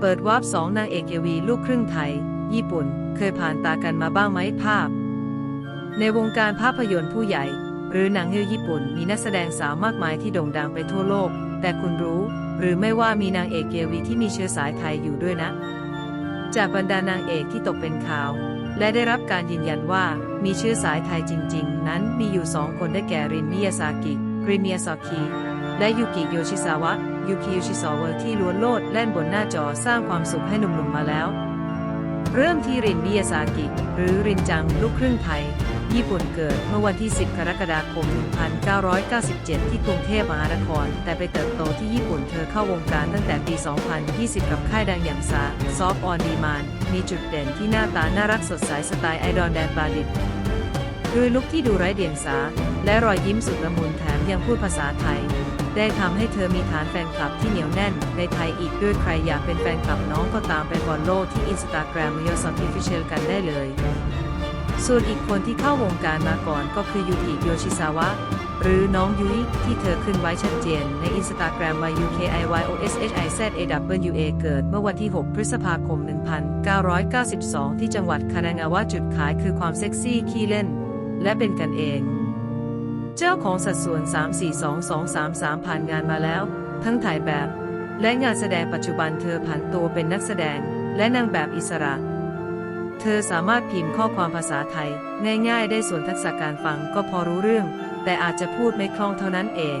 เปิดวาร์ปสองนางเอกเยวีลูกครึ่งไทย ญี่ปุ่น เคยผ่านตากันมาบ้างไหมภาพ ในวงการภาพยนตร์ผู้ใหญ่ หรือหนังเรื่องญี่ปุ่นมีนักแสดงสาวมากมายที่โด่งดังไปทั่วโลก แต่คุณรู้ หรือไม่ว่ามีนางเอกเยวีที่มีเชื้อสายไทยอยู่ด้วยนะ จากบรรดานางเอกที่ตกเป็นข่าว และได้รับการยืนยันว่ามีเชื้อสายไทยจริง ๆ นั้นมีอยู่สองคนได้แก่รินมิยาซากิรินมิยาซากิและยูกิโยชิซาวะ ยูกิโยชิซาวะที่ล้วนโลดแล่นบนหน้าจอสร้างความสุขให้หนุ่มๆมาแล้ว เริ่มที่รินมิยาซากิ หรือรินจังลูกครึ่งไทย ญี่ปุ่นเกิดเมื่อวันที่ 10 กรกฎาคม 1997 ที่กรุงเทพมหานคร แต่ไปเติบโตที่ญี่ปุ่นเธอเข้าวงการตั้งแต่ปี 2020 กับค่ายดังอย่างซาซอฟออนดีมานมีจุดเด่นที่หน้าตาน่ารักสดใสสไตล์ไอดอลแดนบาลิตด้วยลุคที่ดูไร้เดียงสา และรอยยิ้มสุดละมุนแถมยังพูดภาษาไทย ได้ทำให้เธอมีฐานแฟนคลับที่เหนียวแน่น ในไทยอีกด้วยใครอยากเป็นแฟนคลับน้องก็ตามไปฟอลโล่ที่อินสตาแกรมยอสัมพิฟิเชียลกันได้เลย ส่วนอีกคนที่เข้าวงการมาก่อนก็คือยูกิโยชิซาวะ หรือน้องยุ้ยที่เธอขึ้นไว้ชัดเจนในอินสตาแกรมว่า UKIYOSHIZAWA เกิดเมื่อวันที่ 6 พฤษภาคม 1992 ที่จังหวัดคานางาวะจุดขายคือความเซ็กซี่ขี้เล่น และเป็นกันเอง เจ้าของสัดส่วน 342233 ผ่านงานมาแล้ว ทั้งถ่ายแบบ และงานแสดงปัจจุบันเธอผันตัวเป็นนักแสดง และนางแบบอิสระ เธอสามารถพิมพ์ข้อความภาษาไทย ง่ายๆ ได้ส่วนทักษะการฟังก็พอรู้เรื่อง แต่อาจจะพูดไม่คล่องเท่านั้นเอง